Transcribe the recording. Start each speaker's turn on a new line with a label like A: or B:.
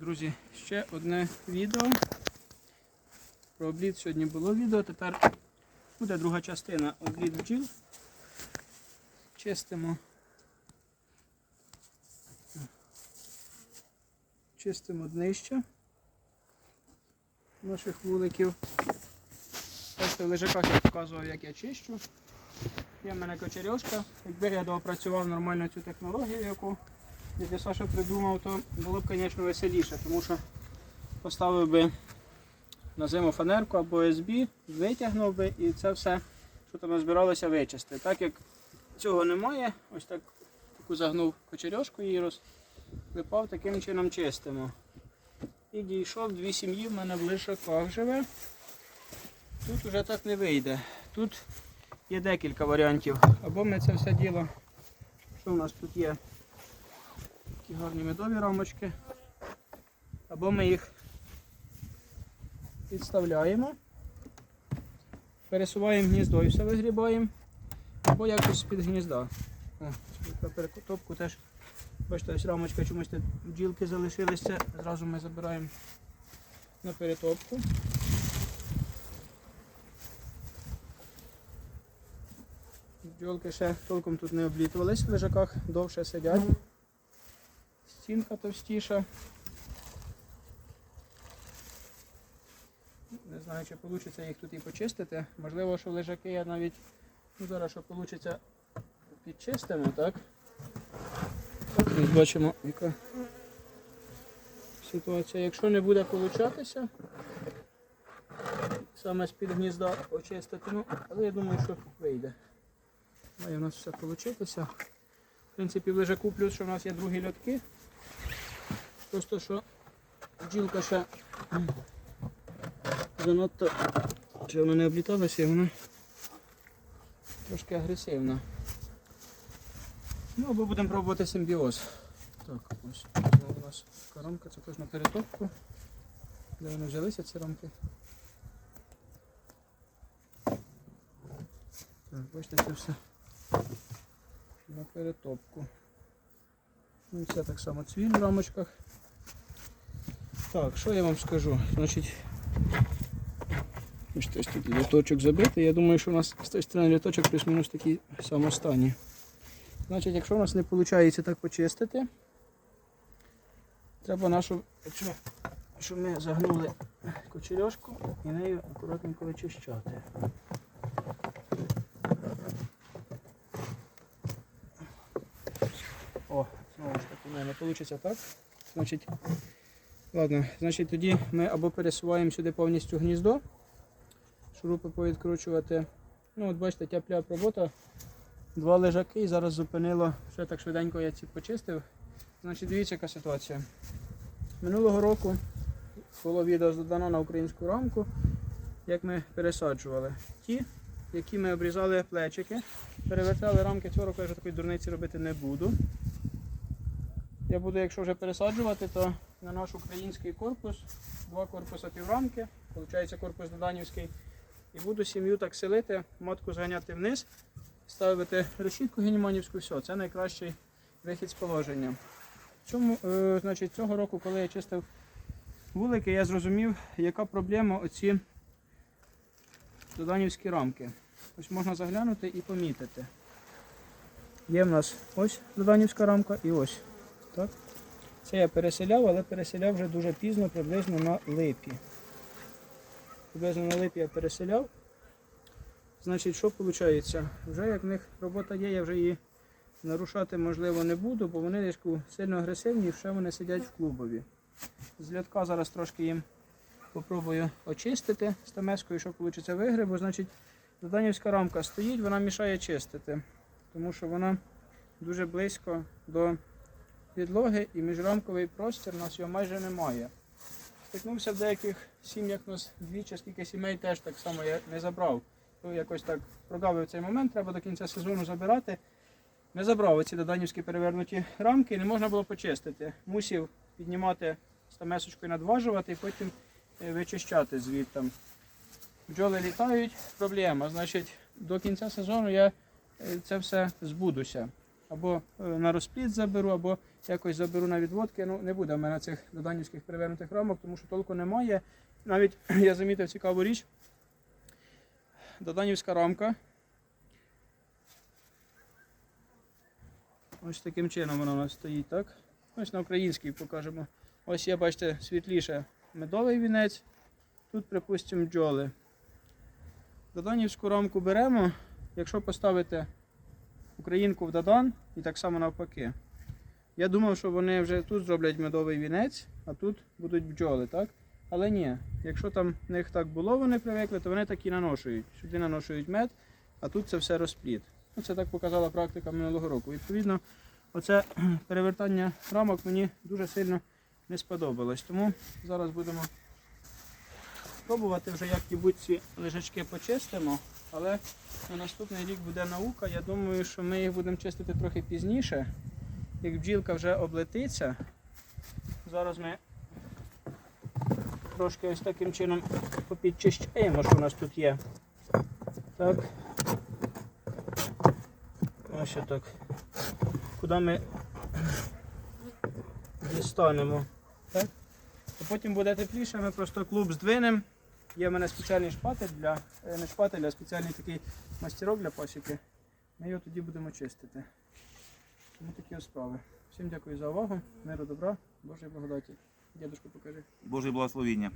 A: друзі, ще одне відео. Про обліт сьогодні було відео, тепер буде друга частина обліт бджіл. Чистимо. Чистимо днище наших вуликів. Бачите, в лежаках я показував, як я чищу. Є в мене кочерьошка. Якби я доопрацював нормально цю технологію, яку дядя Саша придумав, то було б, звісно, веселіше, тому що поставив би на зиму фанерку або СБ, витягнув би і це все, що там збиралося, вичистити. Так як цього немає, ось так таку загнув кочерьошку її розклепав, таким чином чистимо. І дійшов дві сім'ї в мене в лишаках живе. Тут вже так не вийде. Тут є декілька варіантів. Або ми це все діло, що у нас тут є? Такі гарні медові рамочки. Або ми їх підставляємо, пересуваємо гніздо і все вигрібаємо, або якось з-під гнізда. О, перекотопку теж. Бачите, ось рамочка чомусь тут бджілки залишилися, зразу ми забираємо на перетопку. Бджолки ще толком тут не облітувались в лежаках, довше сидять. Стінка товстіша. Не знаю, чи вийде їх тут і почистити. Можливо, що лежаки я навіть ну, зараз що вийде підчистимо, так? Ось бачимо, яка ситуація. Якщо не буде получатися, саме з-під гнізда очистити, ну, але я думаю, що вийде. Має у нас все получитися. В принципі, в лежаку плюс, що в нас є другі льотки. Просто що бджілка ще занадто чи вона не обліталася, і вона трошки агресивна. Ну або будемо пробувати симбіоз. Так, ось у нас така це теж на перетопку. Де вони взялися ці рамки? Так, бачите, це все на перетопку. Ну, і це так само цвіль в рамочках. Так, що я вам скажу? Значить, ось ось тут літочок забитий. Я думаю, що у нас з тієї сторони літочок плюс-мінус такий самостанній. Значить, якщо у нас не виходить так почистити, треба нашу, щоб ми загнули кочерьошку і нею акуратненько вичищати. О, знову ж таки, не вийде так. Значить, ладно, значить тоді ми або пересуваємо сюди повністю гніздо, шурупи повідкручувати. Ну от бачите, тяпля робота. Два лежаки і зараз зупинило, ще так швиденько я ці почистив. Значить, дивіться, яка ситуація. Минулого року було відео додано на українську рамку, як ми пересаджували. Ті, які ми обрізали плечики, перевертали рамки цього року, я вже такої дурниці робити не буду. Я буду, якщо вже пересаджувати, то на наш український корпус, два корпуси піврамки, виходить корпус Доданівський. І буду сім'ю так селити, матку зганяти вниз, ставити решітку геніманівську, все, це найкращий вихід з положення. Чому, е, значить, цього року, коли я чистив вулики, я зрозумів, яка проблема оці доданівські рамки. Ось можна заглянути і помітити. Є в нас ось доданівська рамка і ось. Так? Це я переселяв, але переселяв вже дуже пізно, приблизно на липі. Приблизно на липі я переселяв. Значить, що виходить? Вже як в них робота є, я вже її нарушати можливо не буду, бо вони десь сильно агресивні і ще вони сидять в клубові. З льотка зараз трошки їм попробую очистити з тамескою, що вийде вигребу. Значить, доданівська рамка стоїть, вона мішає чистити, тому що вона дуже близько до підлоги і міжрамковий простір у нас його майже немає. Стикнувся в деяких сім'ях, у нас двічі, скільки сімей теж так само я не забрав. То якось так прогавив цей момент, треба до кінця сезону забирати. Не забрав оці доданівські перевернуті рамки не можна було почистити. Мусів піднімати стамесочкою надважувати і потім е, вичищати звідти. Бджоли літають, проблема. Значить, до кінця сезону я е, це все збудуся. Або е, на розпліт заберу, або якось заберу на відводки. Ну, не буде в мене цих доданівських перевернутих рамок, тому що толку немає. Навіть я замітив цікаву річ. Доданівська рамка. Ось таким чином вона у нас стоїть, так? Ось на українській покажемо. Ось є, бачите, світліше медовий вінець. Тут, припустимо, бджоли. Доданівську рамку беремо, якщо поставити українку в Додан і так само навпаки. Я думав, що вони вже тут зроблять медовий вінець, а тут будуть бджоли, так? Але ні, якщо там в них так було, вони привикли, то вони так і наношують. Сюди наношують мед, а тут це все розпліт. Ну, це так показала практика минулого року. Відповідно, оце перевертання рамок мені дуже сильно не сподобалось. Тому зараз будемо пробувати вже як-небудь ці лежачки почистимо. Але на наступний рік буде наука. Я думаю, що ми їх будемо чистити трохи пізніше. Як бджілка вже облетиться. Зараз ми трошки ось таким чином попідчищаємо, що у нас тут є. Так. Ось так. Куди ми дістанемо. Так? То потім буде тепліше, ми просто клуб здвинемо. Є в мене спеціальний шпатель для е, не шпатель, а спеціальний такий мастерок для пасіки. Ми його тоді будемо чистити. Тому такі справи. Всім дякую за увагу. Миру добра, Божої благодаті. Дядушку покажи.
B: Боже благословіння.